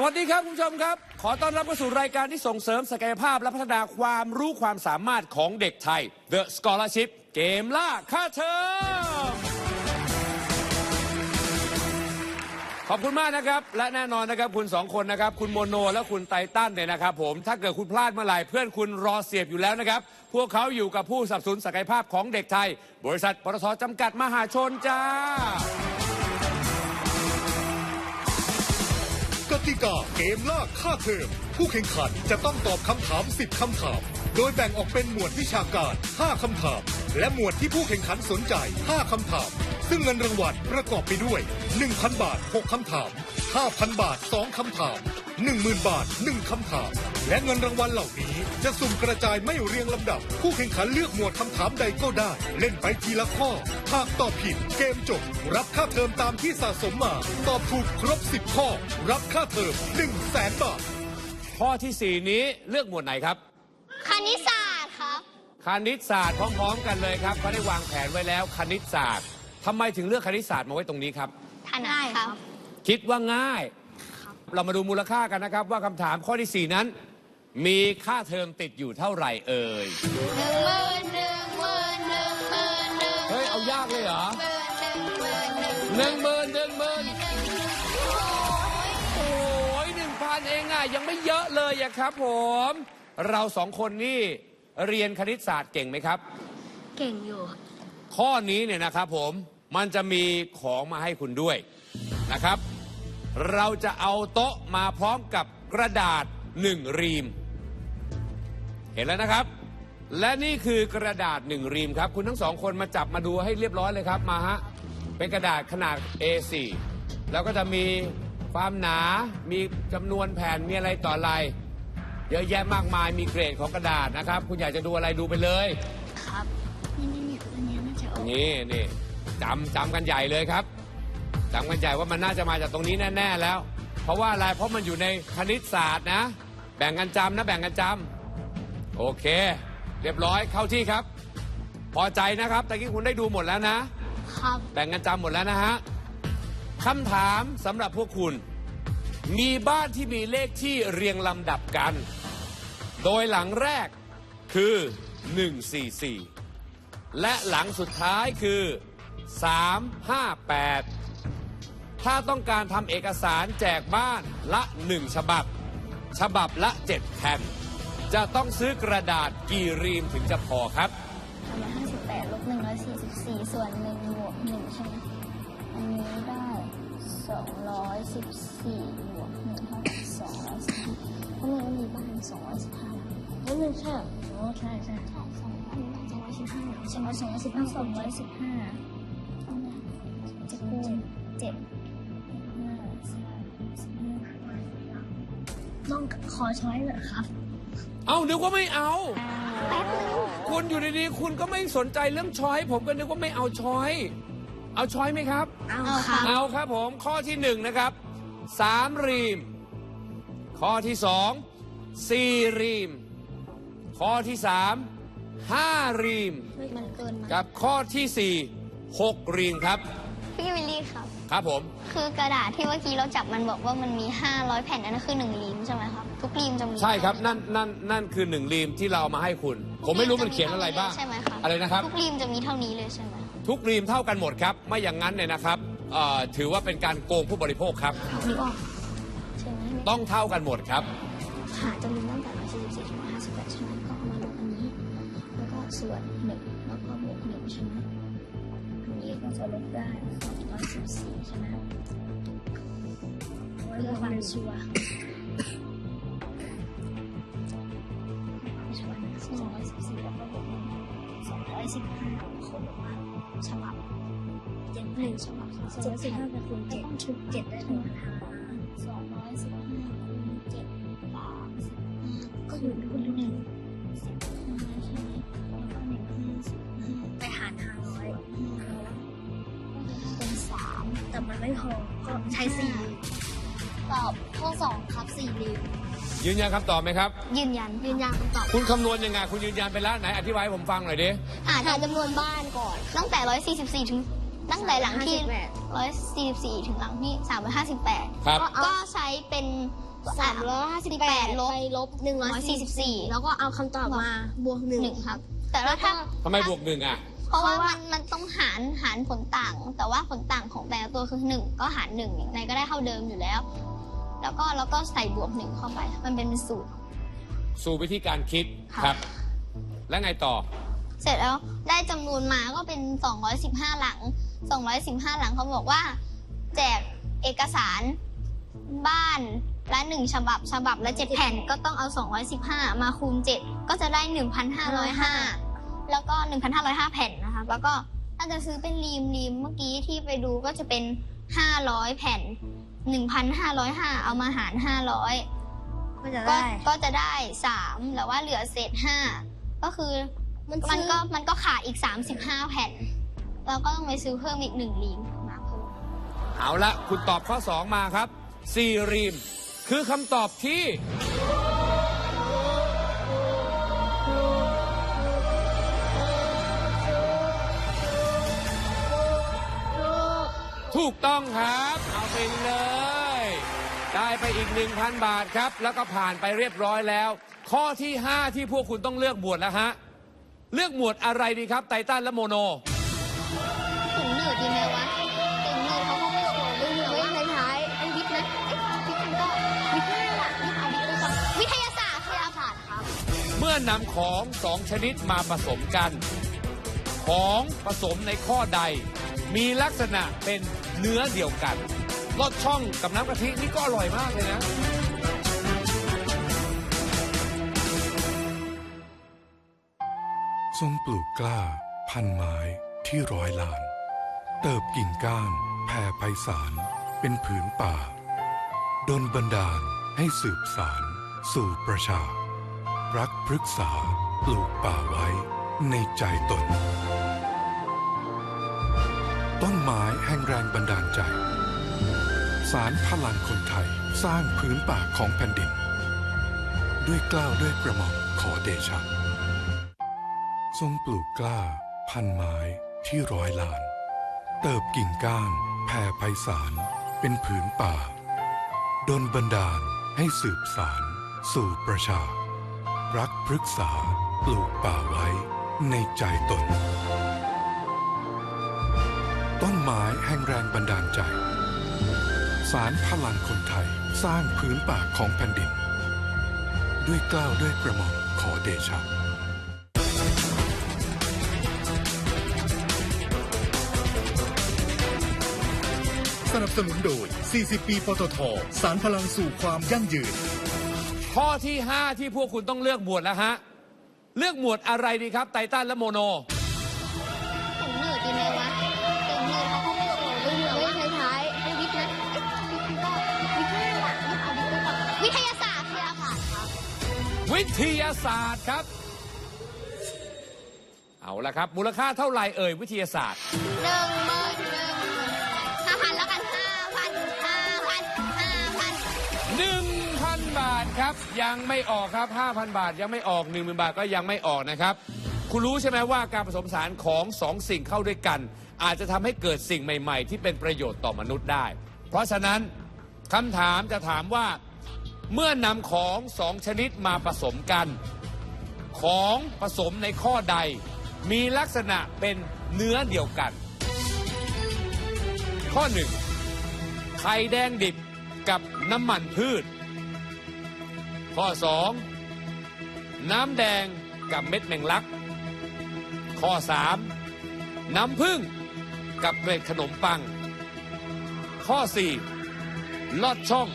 สวัสดีครับคุณผู้ชมครับ ขอต้อนรับเข้าสู่รายการที่ส่งเสริมศักยภาพและพัฒนาความรู้ความสามารถของเด็กไทย The Scholarship เกมล่าค่าเทอมขอบคุณมากนะครับ และแน่นอนนะครับคุณสองคนนะครับ คุณโมโนและคุณไตตันเนี่ยนะครับ ผมถ้าเกิดคุณพลาดเมื่อไหร่เพื่อนคุณรอเสียบอยู่แล้วนะครับ พวกเขาอยู่กับผู้สนับสนุนศักยภาพของเด็กไทย บริษัทปตทจำกัดมหาชนจ้า ติกาเกมล่าค่าเทอมผู้แข่งขันจะต้องตอบคำถาม 10 คำถาม โดยแบ่งออกเป็นหมวดวิชาการ 5 คำถาม และหมวดที่ผู้แข่งขันสนใจ 5 คำถาม ซึ่งเงินรางวัลประกอบไปด้วย 1,000 บาท 6 คำถาม 5,000 บาท 2 คำถาม 10,000 บาท 1 คำถาม และเงินรางวัลเหล่านี้จะสุ่มกระจายไม่เรียงลำดับ ผู้แข่งขันเลือกหมวดคำถามใดก็ได้ เล่นไปทีละข้อ หากตอบผิดเกมจบ รับค่าเทอมตามที่สะสมมา ตอบถูกครบ 10 ข้อ รับค่าเทอม1 0 0 0 0แสนบาท ข้อที่สี่นี้เลือกหมวดไหนครับ คณิตศาสตร์ครับ คณิตศาสตร์พร้อม ๆ กันเลยครับเขาได้วางแผนไว้แล้วคณิตศาสตร์ ทำไมถึงเลือกคณิตศาสตร์มาไว้ตรงนี้ครับ ถนัดครับ คิดว่าง่าย เรามาดูมูลค่ากันนะครับ ว่าคำถามข้อที่ 4 นั้น มีค่าเทอมติดอยู่เท่าไหร่เอ่ยหนึ่งหมื่นหนึ่งหมื่นหนึ่งหมื่นหนึ่งเฮ้ย เอายากเลยเหรอหมื่นหนึ่งหมื่นหนึ่งหนึ่งหมื่นหนึ่งหมื่นโอ้ยหนึ่งพันเองอะยังไม่เยอะเลยอะครับผมเราสองคนนี่เรียนคณิตศาสตร์เก่งไหมครับเก่งอยู่ ข้อนี้เนี่ยนะครับผมมันจะมีของมาให้คุณด้วยนะครับ เราจะเอาโต๊ะมาพร้อมกับกระดาษหนึ่งรีม เห็นแล้วนะครับ และนี่คือกระดาษหนึ่งรีมครับ คุณทั้งสองคนมาจับมาดูให้เรียบร้อยเลยครับมาฮะเป็นกระดาษขนาด A4 แล้วก็จะมีความหนา มีจำนวนแผ่น มีอะไรต่ออะไร เยอะแยะมากมาย มีเกรดของกระดาษนะครับ คุณอยากจะดูอะไรดูไปเลย นี้น่าจะออกนี่นี่จำจำกันใหญ่เลยครับจำกันใหญ่ว่ามันน่าจะมาจากตรงนี้แน่ๆแล้ว เพราะว่าอะไรเพราะมันอยู่ในคณิตศาสตร์นะ แบ่งกันจำนะแบ่งกันจำโอเค เรียบร้อยเข้าที่ครับ พอใจนะครับตะกี้คุณได้ดูหมดแล้วนะ ครับ แบ่งกันจำหมดแล้วนะฮะคำถามสำหรับพวกคุณ มีบ้านที่มีเลขที่เรียงลำดับกัน โดยหลังแรกคือ 144 และหลังสุดท้ายคือ 358 ถ้าต้องการทำเอกสารแจกบ้านละ 1 ฉบับ ฉบับละ 7 แผ่น จะต้องซื้อกระดาษกี่รีมถึงจะพอครับร้อยห้าสิบแปดลบหนึ่งร้อยสี่สิบสี่ส่วนหนึ่งบวกหนึ่งใช่ไหมอันนี้ได้สองร้อยสิบสี่บวกหนึ่งเท่ากับสองร้อยสิบห้าเพราะมันก็มีบ้านสองร้อยสิบห้าแล้วมันใช่เหรออ๋อใช่ใช่ใช่ สองร้อยสองร้อยสิบห้าใช่ไหมสองร้อยสิบห้าสองร้อยสิบห้าจะคูณเจ็ดห้าสิบห้าลองขอช้อยหน่อยครับ เอานึกว่าไม่เอา แป๊บนึงคุณอยู่ดีๆ คุณก็ไม่สนใจเรื่องช้อย ผมก็นึกว่าไม่เอาช้อย เอาช้อยไหมครับ เอาครับ เอาครับผมข้อที่หนึ่งนะครับสามรีม ข้อที่สองสี่รีม ข้อที่สาม ห้ารีม มันเกินมากับข้อที่สี่หกรีมครับ พี่วิลลี่ครับ ครับผม คือกระดาษที่เมื่อกี้เราจับมันบอกว่ามันมี 500 แผ่นนั่นคือ1รีมใช่ไหมครับ ทุกรีมจะมีใช่ครับ นั่นนั่นนั่นคือหนึ่งรีมที่เราเอามาให้คุณ ผมไม่รู้มันเขียนอะไรบ้าง ใช่ไหมครับอะไรนะครับ ทุกรีมจะมีเท่านี้เลยใช่ไหมทุกรีมเท่ากันหมดครับ ไม่อย่างนั้นเนี่ยนะครับเอ่อถือว่าเป็นการโกงผู้บริโภคครับเอานี้ออกใช่ไหมต้องเท่ากันหมดครับ หาจำนวนตั้งแต่ร้ จะลบได้214ใช่ไหมเพื่อความชัวร์ชัวร์นะ214แล้วก็บวก215เขาบอกว่าฉบับเจ็ดหนึ่งฉบับ215แต่คูณ7ต้องชุด7ได้เท่าไหร่215 ใช้สี่ตอบข้อสองครับสี่ริวยืนยันคำตอบไหมครับ ยืนยันยืนยันคำตอบคุณคำนวณยังไง คุณยืนยันไปแล้วไหน อธิบายให้ผมฟังหน่อยดิ หาจำนวนบ้านก่อน ตั้งแต่144ถึง ตั้งแต่หลังที่358 144ถึงหลังที่358ครับ ก็ใช้เป็นสามร้อยห้าสิบแปดลบไปลบหนึ่งร้อยสี่สิบสี่144แล้วก็เอาคำตอบมาบวกหนึ่งหนึ่งครับ แต่ว่าถ้าทำไมบวกหนึ่งอะ เพราะว่ามันมันต้องหารหารผลต่าง แต่ว่าผลต่างของแต่ละตัวคือหนึ่งก็หารหนึ่งยังไงก็ได้เท่าเดิมอยู่แล้ว แล้วก็แล้วก็ใส่บวกหนึ่งเข้าไป มันเป็นสูตร สู่วิธีการคิดค่ะ ครับ แล้วไงต่อ เสร็จแล้วได้จำนวนมาก็เป็น 215 หลัง 215 หลังเขาบอกว่า แจกเอกสารบ้านละหนึ่งฉบับฉบับละ7แผ่นก็ต้องเอา 215 มาคูณ 7 ก็จะได้ 1,505 แล้วก็ 1,505 แผ่นนะคะแล้วก็ถ้าจะซื้อเป็นรีมรีมเมื่อกี้ที่ไปดูก็จะเป็น 500 แผ่น 1,505 เอามาหาร 500 ก็จะก็ได้ ก็จะได้ 3 แล้วว่าเหลือเศษ 5 ก็คือมันมันซื้อก็มันก็ขาดอีก 35 แผ่น เราก็ต้องไปซื้อเพิ่มอีกหนึ่งลีมมาเพิ่มเอาละคุณตอบข้อ 2 มาครับสี่รีม คือคำตอบที่ ถูกต้องครับ เอาไปเลย ได้ไปอีก 1,000 บาทครับ แล้วก็ผ่านไปเรียบร้อยแล้ว ข้อที่ 5 ที่พวกคุณต้องเลือกหมวดแล้วฮะ เลือกหมวดอะไรดีครับ ไททันและโมโนถุงหนืดดีไหมวะถุงหนืดเขาก็ไม่โชว์ดึงไว้ในท้ายไอ้วิทย์นะเอ้ยวิทย์มันก็วิทย์น่ะวิทย์เอาวิทย์ไปก่อนวิทยาศาสตร์วิทยาศาสตร์ครับ เมื่อนำของสองชนิดมาผสมกัน ของผสมในข้อใด มีลักษณะเป็น เนื้อเดียวกันลอดช่องกับน้ำกะทินี่ก็อร่อยมากเลยนะ ทรงปลูกกล้า พันไม้ที่ร้อยล้าน เติบกิ่งก้านแผ่ไพศาลเป็นผืนป่าดนบันดาลให้สืบสาร สู่ประชา รักพฤกษาปลูกป่าไว้ในใจตน ต้นไม้แห่งแรงบันดาลใจ สารพลังคนไทยสร้างพื้นป่าของแผ่นดิน ด้วยกล้าวด้วยกระหม่อมขอเดชะ ทรงปลูกกล้า พันไม้ที่ร้อยล้าน เติบกิ่งก้านแผ่ไพศาลเป็นผืนป่าดนบันดาลให้สืบสาร สู่ประชา รักพฤกษาปลูกป่าไว้ในใจตน ต้นไม้แห่งแรงบันดาลใจ สารพลังคนไทยสร้างพื้นป่าของแผ่นดิน ด้วยเกล้าวด้วยกระหม่อมขอเดชะสนับสนุนโดย 40 ปี ปตท สารพลังสู่ความยั่งยืน ข้อที่ 5 ที่พวกคุณต้องเลือกหมวดแล้วฮะ เลือกหมวดอะไรดีครับ ไททันและโมโน วิทยาศาสตร์ครับ เอาละครับ มูลค่าเท่าไหร่เอ่ยวิทยาศาสตร์ หนึ่งหมื่นหนึ่งห้าพันแล้วกันห้าพันห้าพันห้าพัน1,000 บาทครับ ยังไม่ออกครับ 5,000 บาทยังไม่ออก 10,000 บาทก็ยังไม่ออกนะครับ คุณรู้ใช่ไหมว่าการผสมผสานของสองสิ่งเข้าด้วยกัน อาจจะทำให้เกิดสิ่งใหม่ ๆ ที่เป็นประโยชน์ต่อมนุษย์ได้ เพราะฉะนั้นคำถามจะถามว่า เมื่อนำของสองชนิดมาผสมกัน ของผสมในข้อใด มีลักษณะเป็นเนื้อเดียวกัน ข้อหนึ่งไข่แดงดิบกับน้ำมันพืช ข้อ2น้ำแดงกับเม็ดแมงลัก ข้อ3น้ำผึ้งกับเกล็ดขนมปัง ข้อ4ลอดช่อง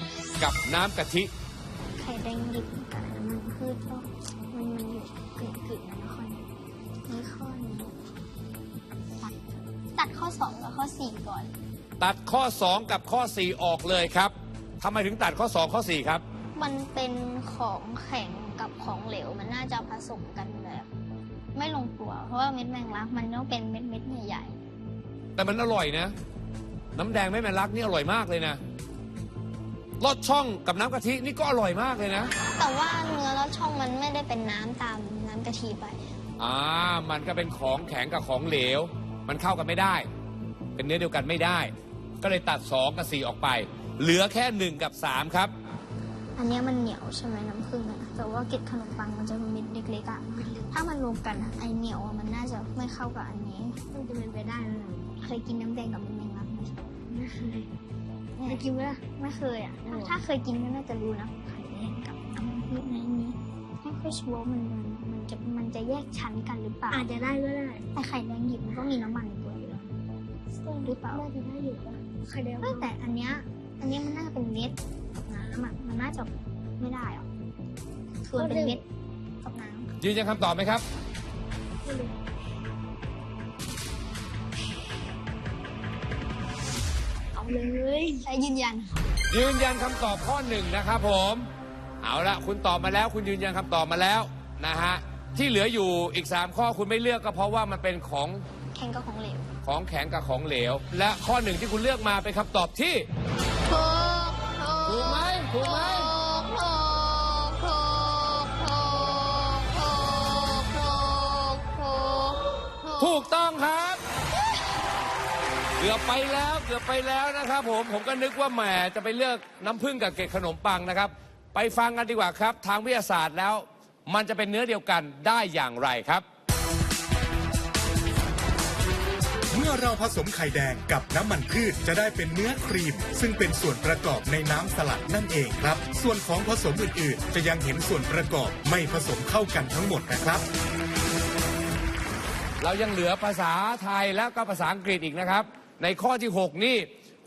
กับน้ำกะทิ ไข่แดงดิบกับน้ำมันพืชก็มันมันอยู่กึ่งกึ่งๆนะข้อนี้นี่ข้อนี้ตัดตัดข้อสองกับข้อสี่ก่อน ตัดข้อ 2 กับข้อ 4 ออกเลยครับทำไมถึงตัดข้อ 2 ข้อ 4 ครับ มันเป็นของแข็งกับของเหลวมันน่าจะผสมกันแบบ ไม่ลงตัวเพราะว่าเม็ดแมงลักมันต้องเป็นเม็ดเม็ดๆใหญ่แต่มันอร่อยนะ น้ำแดงไม่แมนลักนี่อร่อยมากเลยนะ ลอดช่องกับน้ำกะทินี่ก็อร่อยมากเลยนะๆแต่ว่าเนื้อแล้วช่องมันไม่ได้เป็นน้ำตามน้ำกะทิไป อ่า มันก็เป็นของแข็งกับของเหลว มันเข้ากันไม่ได้ เป็นเนื้อเดียวกันไม่ได้ ก็เลยตัด 2 กับ 4 ออกไป เหลือแค่ 1 กับ 3 ครับ อันเนี้ยมันเหนียวใช่ไหมน้ำผึ้งอะแต่ว่าเกล็ดขนมปังมันจะเม็ดเล็กๆอะถ้ามันรวมกันอะไอเหนียวอะมันน่าจะไม่เข้ากับอันนี้ มันจะเป็นไปได้เลยเคยกินน้ำแดงกับมันแมงลักไหมไม่ เคยเคยกินไหมล่ะไม่เคยอะถ้าถ้าเคยกินก็น่าจะรู้นะไข่แดงกับน้ำพริกในนี้ไม่ค่อยชัวร์ว่ามันมันมันจะมันจะแยกชั้นกันหรือเปล่าอาจจะได้ก็ได้ แต่ไข่แดงหยิบมันก็มีน้ำมันในตัวอยู่แล้วหรือเปล่าน่าจะได้อยู่ปะไข่แดงเอ้ยแต่อันเนี้ยอันเนี้ยมันน่าจะเป็นเม็ดกับน้ำอะมันน่าจะไม่ได้หรอกคือมันเป็นเม็ดกับน้ำยืนยันคำตอบไหมครับ เอาเลยใช้ยืนยันยืนยันคำตอบข้อหนึ่งนะครับผม เอาละคุณตอบมาแล้ว คุณยืนยันคำตอบมาแล้วนะฮะที่เหลืออยู่อีก 3 ข้อคุณไม่เลือกก็เพราะว่ามันเป็นของแข่งกับของเหลวของแข็งกับของเหลว และข้อหนึ่งที่คุณเลือกมาเป็นคำตอบที่ ถูกถูกไหมถูกไหม ถูกถูกถูกถูกถูกถูกถูกถูกต้องครับเกือบไปแล้วเกือบไปแล้วนะครับผมผมก็นึกว่าแหมจะไปเลือกน้ำผึ้งกับเกล็ดขนมปังนะครับ ไปฟังกันดีกว่าครับ ทางวิทยาศาสตร์แล้ว มันจะเป็นเนื้อเดียวกันได้อย่างไรครับ เมื่อเราผสมไข่แดงกับน้ำมันพืชจะได้เป็นเนื้อครีม ซึ่งเป็นส่วนประกอบในน้ำสลัดนั่นเองครับ ส่วนของผสมอื่นๆ จะยังเห็นส่วนประกอบไม่ผสมเข้ากันทั้งหมดนะครับ เรายังเหลือภาษาไทยและก็ภาษาอังกฤษอีกนะครับ ในข้อที่ 6 นี่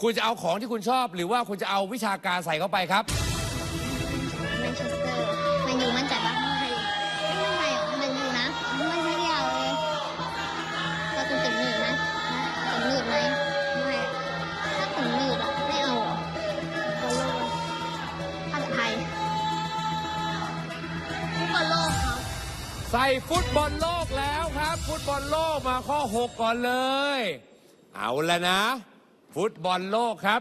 คุณจะเอาของที่คุณชอบ หรือว่าคุณจะเอาวิชาการใส่เข้าไปครับ แมนเชสเตอร์แมนยูมั่นใจปะไม่ไม่มั่นใจหรอแมนยูนะไม่ใช่เดียวเลยเราคุณถึงหนืดนะถึงหนืดไหมไม่ถ้าถึงหนืดอะไม่เอาเหรอเอาโลกภาษาไทยฟุตบอลโลกครับใส่ฟุตบอลโลกแล้วครับ ฟุตบอลโลกมาข้อ 6 ก่อนเลย เอาแล้วนะ ฟุตบอลโลกครับ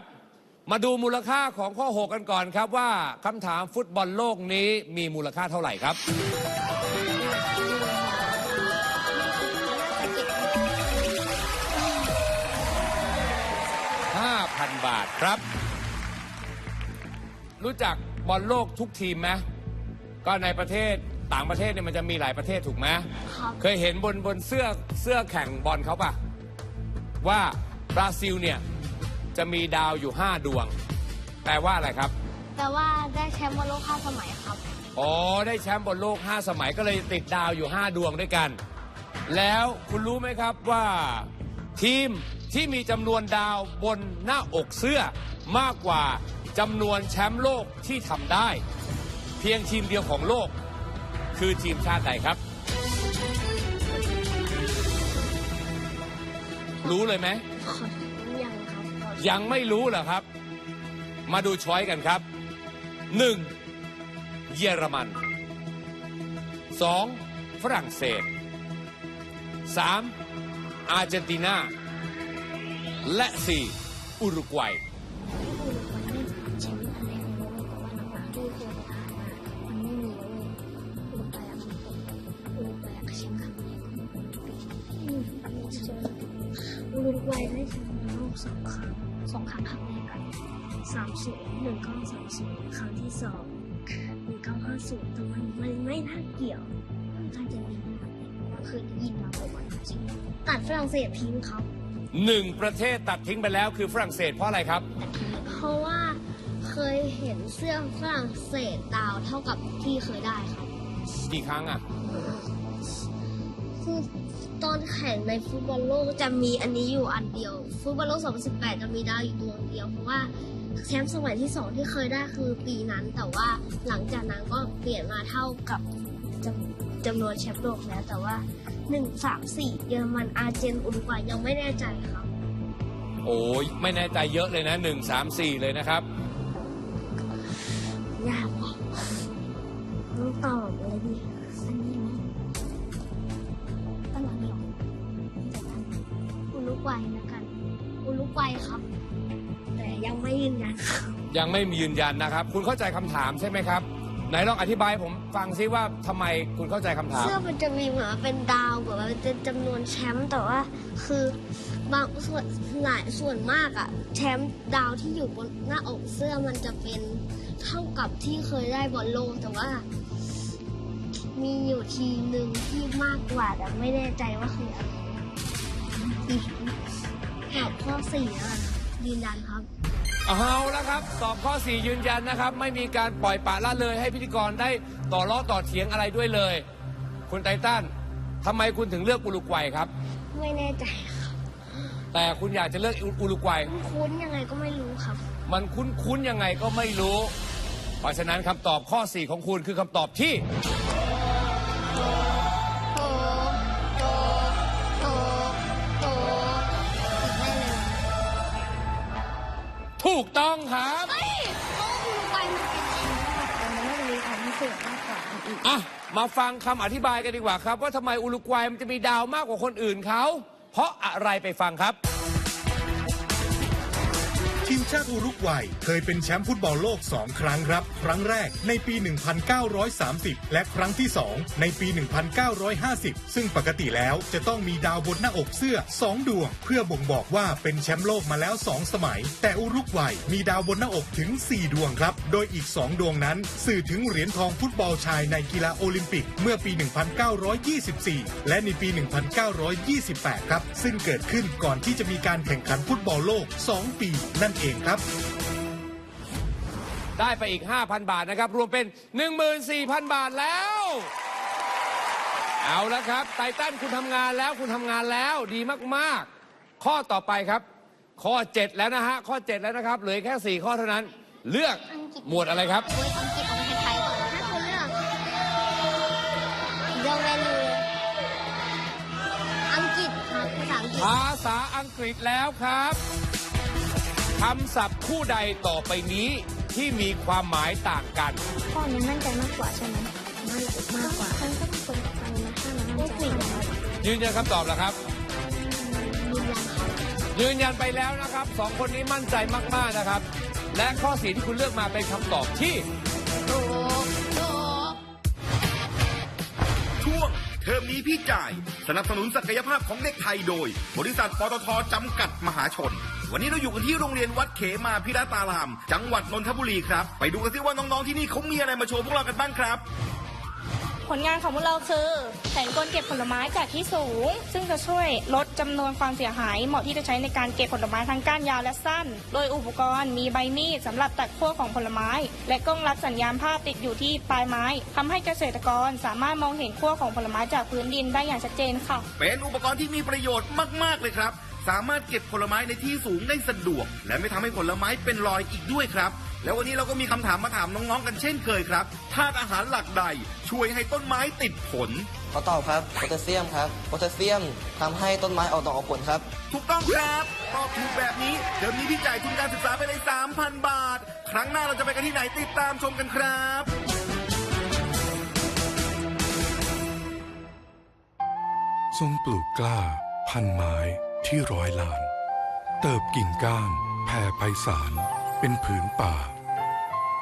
มาดูมูลค่าของข้อ 6 กันก่อนครับว่าคำถามฟุตบอลโลกนี้มีมูลค่าเท่าไหร่ครับ 5,000 บาทครับ รู้จักบอลโลกทุกทีมไหมก็ในประเทศต่างประเทศเนี่ยมันจะมีหลายประเทศถูกไหมครับเคยเห็นบนบนเสื้อเสื้อแข่งบอลเขาปะ ว่าบราซิลเนี่ยจะมีดาวอยู่ 5 ดวง แปลว่าอะไรครับ แต่ว่าได้แชมป์บอลโลกห้าสมัยครับ อ๋อ ได้แชมป์บอลโลก 5 สมัยก็เลยติดดาวอยู่ 5 ดวงด้วยกัน แล้วคุณรู้ไหมครับว่า ทีมที่มีจำนวนดาวบนหน้าอกเสื้อมากกว่าจำนวนแชมป์โลกที่ทำได้ เพียงทีมเดียวของโลก คือทีมชาติใดครับ รู้เลยไหมยังครับยังไม่รู้เหรอครับ มาดูช้อยกันครับ 1. เยอรมัน 2. ฝรั่งเศส 3. อาร์เจนตินา และ 4. อุรุกวัย ลกแต่ว่าหลังๆที่เคยผ่านมามันไม่มีเลยอุรุกวัยอะมันอุรุกวัยอะแชมป์ครั้งแรกของมันปีอืมเจออุรุกวัยได้แชมป์โลกสองครั้งสองครั้งครั้งแรกกันสามศูนย์หนึ่งเก้าสามศูนย์ครั้งที่สองหนึ่งเก้าห้าศูนย์แต่มันมันไม่น่าเกี่ยวน่าจะมีนะครับว่าเคยได้ยินมาประวัติใช่ไหมตัดฝรั่งเศสทิ้งครับ 1. ประเทศตัดทิ้งไปแล้วคือฝรั่งเศสเพราะอะไรครับ เพราะว่าเคยเห็นเสื้อฝรั่งเศสดาวเท่ากับที่เคยได้ครับกี่ครั้งอะคือ ตอนแข่งในฟุตบอลโลกจะมีอันนี้อยู่อันเดียว ฟุตบอลโลก 2018 จะมีดาวอยู่ดวงเดียวเพราะว่าแชมป์สมัยที่สองที่เคยได้คือปีนั้น แต่ว่าหลังจากนั้นก็เปลี่ยนมาเท่ากับจำจำนวนแชมป์โลกแล้ว แต่ว่า 1 3 4 เยอรมันอาร์เจนอุรุกวัยยังไม่แน่ใจครับ โอ้ยไม่แน่ใจเยอะเลยนะ 1 3 4 เลยนะครับ ยาก วัยนะกันอุรุกวัยครับ แต่ยังไม่ยืนยันครับยังไม่มียืนยันนะครับ คุณเข้าใจคำถามใช่ไหมครับ ไหนลองอธิบายให้ผมฟังซิว่าทำไมคุณเข้าใจคำถาม เสื้อมันจะมีเหมือนว่าเป็นดาวแบบว่าเป็นจำนวนแชมป์แต่ว่า คือบางส่วนหลายส่วนมากอะแชมป์ดาวที่อยู่บนหน้าอกเสื้อมันจะเป็นเท่ากับที่เคยได้บอลโลกแต่ว่า มีอยู่ทีมหนึ่งที่มากกว่าแต่ไม่แน่ใจว่าคืออะไร ตอบข้อสี่แล้วกันครับยืนยันครับ เอาละครับ ตอบข้อ 4 ยืนยันนะครับ ไม่มีการปล่อยปละละเลยให้พิธีกรได้ต่อล้อต่อเถียงอะไรด้วยเลย คุณไททันทำไมคุณถึงเลือกอุรุกวัยครับ ไม่แน่ใจครับแต่คุณอยากจะเลือกอุรุกวัย คุ้นยังไงก็ไม่รู้ครับ มันคุ้นๆยังไงก็ไม่รู้ เพราะฉะนั้นคำตอบข้อ 4 ของคุณคือคำตอบที่ ถูกต้องครับเฮ้ยโอ้อุรุกวัยมันเป็นแชมป์แต่มันน่าจะมีความพิเศษมากกว่าอันอื่นอะมาฟังคำอธิบายกันดีกว่าครับ ว่าทำไมอุรุกวัยมันจะมีดาวมากกว่าคนอื่นเขาเพราะอะไรไปฟังครับ ทีมชาติอุรุกวัย เคยเป็นแชมป์ฟุตบอลโลก 2 ครั้งครับ ครั้งแรกในปี 1930 และครั้งที่ 2 ในปี 1950 ซึ่งปกติแล้วจะต้องมีดาวบนหน้าอกเสื้อ 2 ดวง เพื่อบ่งบอกว่าเป็นแชมป์โลกมาแล้ว 2 สมัย แต่อุรุกวัยมีดาวบนหน้าอกถึง 4 ดวงครับ โดยอีก 2 ดวงนั้น สื่อถึงเหรียญทองฟุตบอลชายในกีฬาโอลิมปิกเมื่อปี 1924 และในปี 1928 ครับ ซึ่งเกิดขึ้นก่อนที่จะมีการแข่งขันฟุตบอลโลก 2 ปีนั่นเองครับ ได้ไปอีก 5,000 บาทนะครับ รวมเป็น 14,000 บาทแล้ว เอาละครับ ไททันคุณทำงานแล้วคุณทำงานแล้วดีมากๆ ข้อต่อไปครับ ข้อ 7 แล้วนะฮะ ข้อ 7 แล้วนะครับ เหลือแค่ 4 ข้อเท่านั้น เลือกอังกฤษหมวดอะไรครับ โอ้ยอังกฤษเอาไปไทยก่อนถ้าคุณเลือกเดลเวลูอังกฤษครับภาษาอังกฤษ ภาษาอังกฤษแล้วครับ คำศัพท์คู่ใดต่อไปนี้ที่มีความหมายต่างกันข้อนี้มั่นใจมากกว่าใช่ไหมมั่นใจมากกว่าฉันก็เป็นคนใจนะถ้ามันมั่นใจมากกว่ายืนยันคำตอบแล้วครับยืนยันครับ ยืนยันไปแล้วนะครับสองคนนี้มั่นใจมากๆนะครับ และข้อสีที่คุณเลือกมาเป็นคำตอบที่ เทอมนี้พี่จ่าย สนับสนุนศักยภาพของเด็กไทยโดย บริษัทปตทจำกัดมหาชน วันนี้เราอยู่กันที่โรงเรียนวัดเขมาพิรัตาราม จังหวัดนนทบุรีครับ ไปดูกันซิว่าน้องๆที่นี่เขามีอะไรมาโชว์พวกเรากันบ้างครับ ผลงานของพวกเราคือแผนกลเก็บผลไม้จากที่สูง ซึ่งจะช่วยลดจำนวนความเสียหาย เหมาะที่จะใช้ในการเก็บผลไม้ทั้งก้านยาวและสั้น โดยอุปกรณ์มีใบมีดสำหรับตัดขั้วของผลไม้ และกล้องรับสัญญาณภาพติดอยู่ที่ปลายไม้ทำให้เกษตรกรสามารถมองเห็นขั้วของผลไม้จากพื้นดินได้อย่างชัดเจนค่ะ เป็นอุปกรณ์ที่มีประโยชน์มาก ๆ เลยครับ สามารถเก็บผลไม้ในที่สูงได้สะดวก และไม่ทำให้ผลไม้เป็นรอยอีกด้วยครับ แล้ววันนี้เราก็มีคำถามมาถามน้องๆกันเช่นเคยครับธาตุอาหารหลักใด ช่วยให้ต้นไม้ติดผลขอตอบครับโพแทสเซียมครับโพแทสเซียมทำให้ต้นไม้ออกดอกออกผลครับ ถูกต้องครับตอบถูกแบบนี้เทอมนี้พี่จ่ายทุนการศึกษาไปเลย3,000 บาท ครั้งหน้าเราจะไปกันที่ไหนติดตามชมกันครับทรงปลูกกล้า พันไม้ ที่ร้อยล้าน เติบกิ่งก้านแผ่ไพศาลเป็นผืนป่า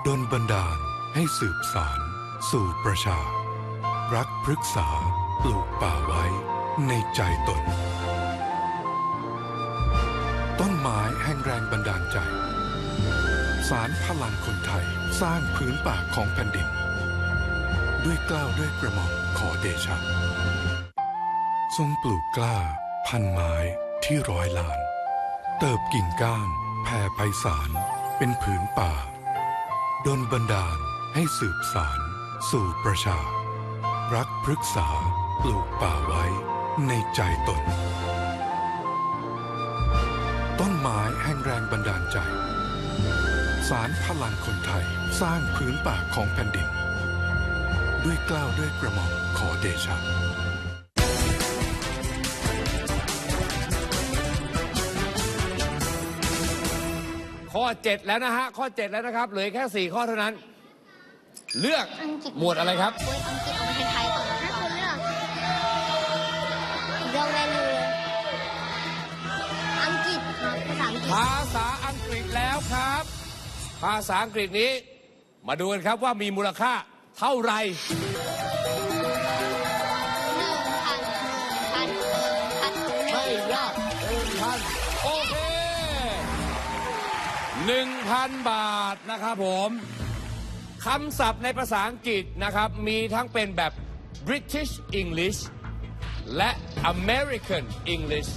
ดนบันดาลให้สืบสาร สู่ประชา รักพฤกษาปลูกป่าไว้ในใจตน ต้นไม้แห่งแรงบันดาลใจ สารพลังคนไทยสร้างพื้นป่าของแผ่นดิน ด้วยกล้าวด้วยกระหม่อมขอเดชะทรงปลูกกล้า พันไม้ ที่ร้อยล้าน เติบกิ่งก้านแผ่ไพศาลเป็นผืนป่าดนบันดาลให้สืบสาร สู่ประชา รักพฤกษาปลูกป่าไว้ในใจตน ต้นไม้แห่งแรงบันดาลใจ สารพลังคนไทยสร้างพื้นป่าของแผ่นดิน ด้วยกล้าวด้วยกระหม่อมขอเดชะ อ 7 แล้วนะฮะ ข้อ 7 แล้วนะครับ เหลือแค่ 4 ข้อเท่านั้น เลือกอังกฤษหมวดอะไรครับ โอ้ยอังกฤษเอาไปไทยก่อนถ้าคุณเลือกเดลเวลูอังกฤษครับภาษาอังกฤษภาษาอังกฤษแล้วครับ ภาษาอังกฤษนี้ มาดูกันครับว่ามีมูลค่าเท่าไหร่ 1,000 บาทนะครับผมคำศัพท์ในภาษาอังกฤษนะครับ มีทั้งเป็นแบบ British English และ American English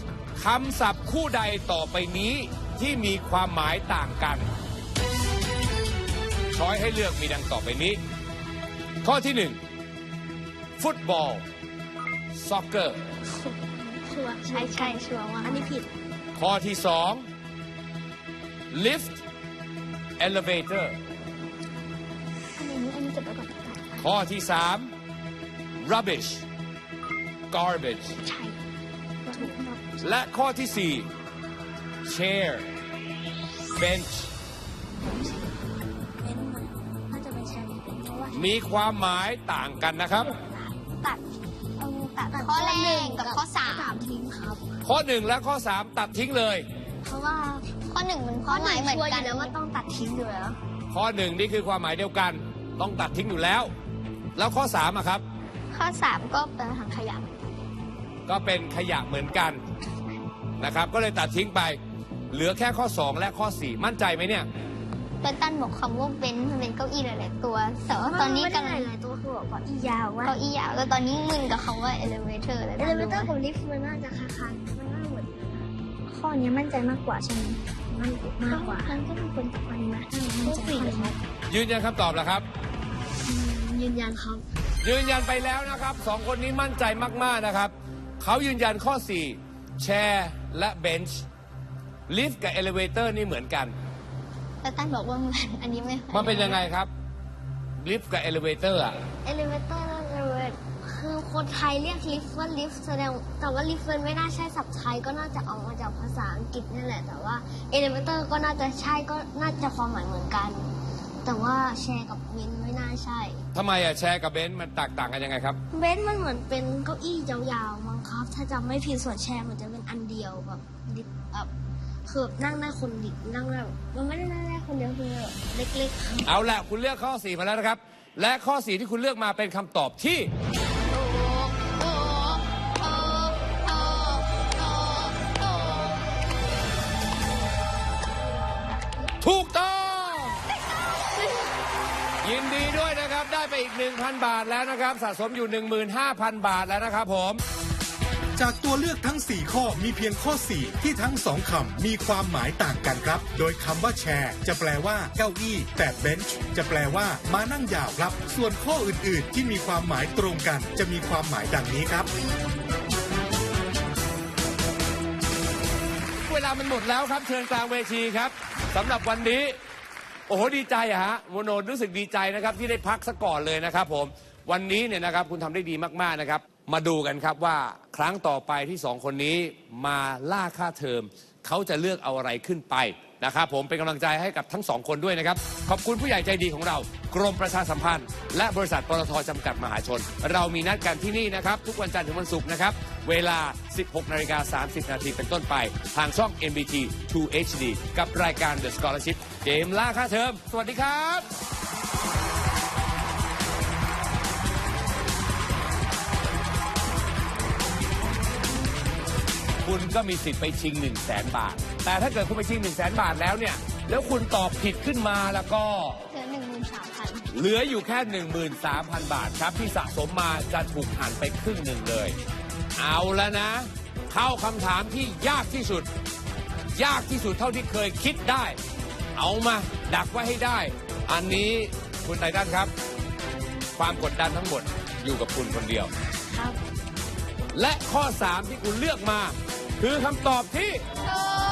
คำศัพท์คู่ใดต่อไปนี้ที่มีความหมายต่างกัน ช้อยให้เลือกมีดังต่อไปนี้ ข้อที่หนึ่งฟุตบอลซ็อกเกอร์ชัวร์ใช่ใช่ชัวร์มากอันนี้ผิด ข้อที่สอง lift elevator อันนี้อันนี้เก็บไว้ก่อนข้อที่สาม rubbish garbage ใช่ถูกครับและข้อที่สี่ chair bench เป็นเหมือนน่าจะเป็นแชร์เป็นเพราะว่ามีความหมายต่างกันนะครับ ตัดเอาตัดข้อแรกกับข้อสามสามทิ้งครับ ข้อหนึ่งและข้อสามตัดทิ้งเลย เพราะว่า ข้อหนึ่งมันข้อหมายเหมือนชัวร์อกันยู่แล้วว่าต้องตัดทิ้งอยู่แล้ว ข้อหนึ่งนี่คือความหมายเดียวกัน ต้องตัดทิ้งอยู่แล้ว แล้วข้อสามอะครับ ข้อสามก็เป็นถังขยะ ก็เป็นขยะเหมือนกันนะครับ ก็เลยตัดทิ้งไป เหลือแค่ข้อ2และข้อ4มั่นใจไหมเนี่ยเป็นตันบอกคำว่าเบนซ์มันเป็นเก้าอี้หลายๆตัวแต่ว่าตอนนี้ไม่ได้กำลังหลายๆตัวคือบอกว่าอียาวว่าเก้าอี้ยาวแต่ตอนนี้มึนกับคำว่า elevator แล้วเอลิเวเตอร์กับลิฟต์มันน่าจะคล้ายๆมันน่าเหมือนกันนะข้อนี้มั่นใจมากกว่าใช่ไหม มันมากกว่ามันก็มีคนตอบอันนี้นะถ้าเรามั่นใจข้อนี้ยืนยันคำตอบแล้วครับอืมยืนยันครับ ยืนยันไปแล้วนะครับสองคนนี้มั่นใจมาก ๆ นะครับ เขายืนยันข้อ 4 แชร์และเบนช์ลิฟต์กับเอลิเวเตอร์นี่เหมือนกันแต่ตันบอกว่าเหมือนอันนี้ไม่ มันเป็นยังไงครับ ลิฟต์กับเอลิเวเตอร์อะเอลิเวเตอร์น่าจะเป็น คือคนไทยเรียกลิฟต์ว่าลิฟต์แสดงแต่ว่าลิฟต์มันไม่น่าใช่ศัพท์ไทยก็น่าจะเอามาจากภาษาอังกฤษนี่แหละ แต่ว่าเอลิเวเตอร์ก็น่าจะใช่ก็น่าจะความหมายเหมือนกัน แต่ว่าแชร์กับเบนซ์ไม่น่าใช่ทำไมอะแชร์กับเบนช์มันแตกต่างกันยังไงครับ เบนซ์มันเหมือนเป็นเก้าอี้ยาวๆมั้งครับ ถ้าจำไม่ผิดส่วนแชร์มันจะเป็นอันเดียวแบบดิบแบบคือแบบนั่งได้คนดิบนั่งได้แบบมันไม่ได้นั่งได้คนเดียวคือแบบเล็กๆครับ เอาละคุณเลือกข้อ 4 มาแล้วนะครับ และข้อ 4 ที่คุณเลือกมาเป็นคำตอบที่ ได้ไปอีก 1,000 บาทแล้วนะครับ สะสมอยู่ 15,000 บาทแล้วนะครับผม จากตัวเลือกทั้ง 4 ข้อมีเพียงข้อ 4 ที่ทั้งสองคำมีความหมายต่างกันครับ โดยคำว่าแชร์ จะแปลว่าเก้าอี้ แต่เบนช์จะแปลว่ามานั่งยาวครับ ส่วนข้ออื่นๆ ที่มีความหมายตรงกัน จะมีความหมายดังนี้ครับ เวลามันหมดแล้วครับ เชิญกลางเวทีครับสำหรับวันนี้ โอ้โหดีใจอะฮะโมโนรู้สึกดีใจนะครับที่ได้พักซะก่อนเลยนะครับผมวันนี้เนี่ยนะครับคุณทำได้ดีมากๆนะครับ มาดูกันครับว่าครั้งต่อไปที่สองคนนี้มาล่าค่าเทอมเขาจะเลือกเอาอะไรขึ้นไป นะครับผมเป็นกำลังใจให้กับทั้งสองคนด้วยนะครับ ขอบคุณผู้ใหญ่ใจดีของเรา กรมประชาสัมพันธ์ และบริษัทปตทจำกัดมหาชน เรามีนัดกันที่นี่นะครับ ทุกวันจันทร์ถึงวันศุกร์นะครับ เวลา 16นาฬิกา30 นาทีเป็นต้นไป ทางช่อง MBT 2 HD กับรายการ The Scholarship เกมล่าค่าเทอมสวัสดีครับ คุณก็มีสิทธิ์ไปชิง 1 0 0 0 0แสนบาท แต่ถ้าเกิดคุณไปชิง 1 0 0 0 0แสนบาทแล้วเนี่ย แล้วคุณตอบผิดขึ้นมาแล้วก็เหลือหนึ่งหมื่นสามพันเหลืออยู่แค่ 13,000 บาทครับ ที่สะสมมาจะถูกหันไปครึ่งหนึ่งเลย เอาแล้วนะ เข้าคำถามที่ยากที่สุด ยากที่สุดเท่าที่เคยคิดได้ เอามา ดักไว้ให้ได้ อันนี้คุณไททันครับ ความกดดันทั้งหมดอยู่กับคุณคนเดียว ครับ และข้อ 3 ที่คุณเลือกมา คือคำตอบที่ ถู